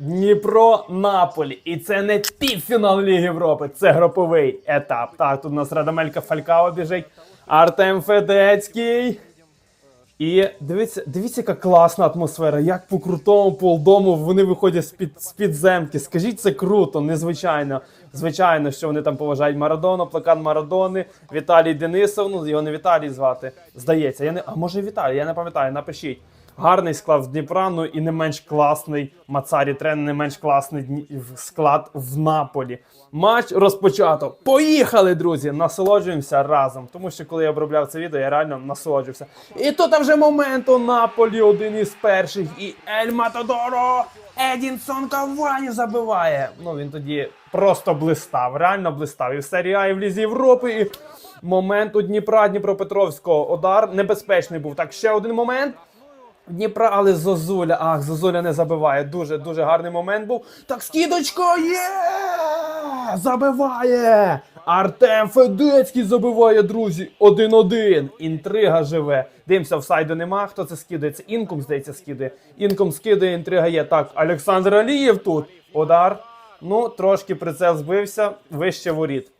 Дніпро Наполі. І це не півфінал Ліги Європи, це груповий етап. Так, тут у нас Радамелька Фалькао біжить, Артем Федецький. І дивіться, дивіться, яка класна атмосфера. Як по крутому полдому вони виходять з під з підземки. Скажіть, це круто, незвичайно. Звичайно, що вони там поважають Марадону, плакат Марадони, Віталій Денисов. Ну його не Віталій звати. Здається, я не а може Віталій, я не пам'ятаю. Напишіть. Гарний склад з Дніпра, ну і не менш класний Мацарі Трен, не менш класний склад в Наполі. Матч розпочато. Поїхали, друзі! Насолоджуємося разом. Тому що коли я обробляв це відео, я реально насолоджувався. І тут вже момент у Наполі один із перших. І Ель Матадоро Едінсон Кавані забиває. Ну він тоді просто блистав, реально блистав. І в серії А, і в Лізі Європи. І момент у Дніпра Дніпропетровського. Удар небезпечний був. Так, ще один момент. Дніпра, але Зозуля. Ах, Зозуля не забиває. Дуже дуже гарний момент був. Так, скидочка є! Забиває! Артем Федецький забиває, друзі. 1-1. Інтрига живе. Дивимося, офсайду нема. Хто це скидає? Інком, здається, скидає. Інком скидає, інтрига є. Так, Олександр Алієв тут. Удар. Ну, трошки прицел збився. Вище воріт.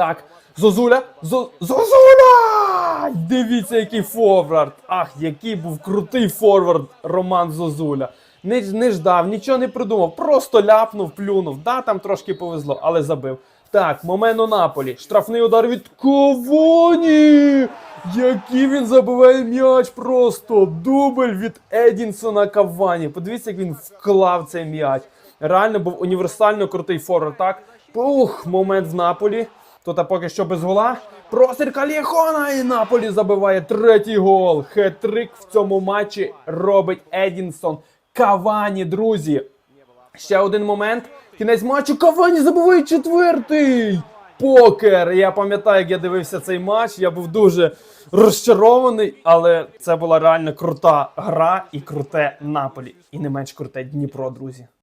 Так, Зозуля! Зо... Зозуля! Дивіться, який форвард! Ах, який був крутий форвард Роман Зозуля. Не, не ждав, нічого не придумав, просто ляпнув, плюнув. Да, там трошки повезло, але забив. Так, момент у Наполі. Штрафний удар від Ковоні! Який він забиває м'яч просто! Дубль від Едінсона Кавані. Подивіться, як він вклав цей м'яч. Реально був універсально крутий форвард, так? Ух, момент в Наполі. Тут поки що без гола. Простір Каліхона і Наполі забиває третій гол. Хет-трик в цьому матчі робить Едінсон. Кавані, друзі. Ще один момент. Кінець матчу. Кавані забиває четвертий. Покер. Я пам'ятаю, як я дивився цей матч. Я був дуже розчарований, але це була реально крута гра і круте Наполі. І не менш круте Дніпро, друзі.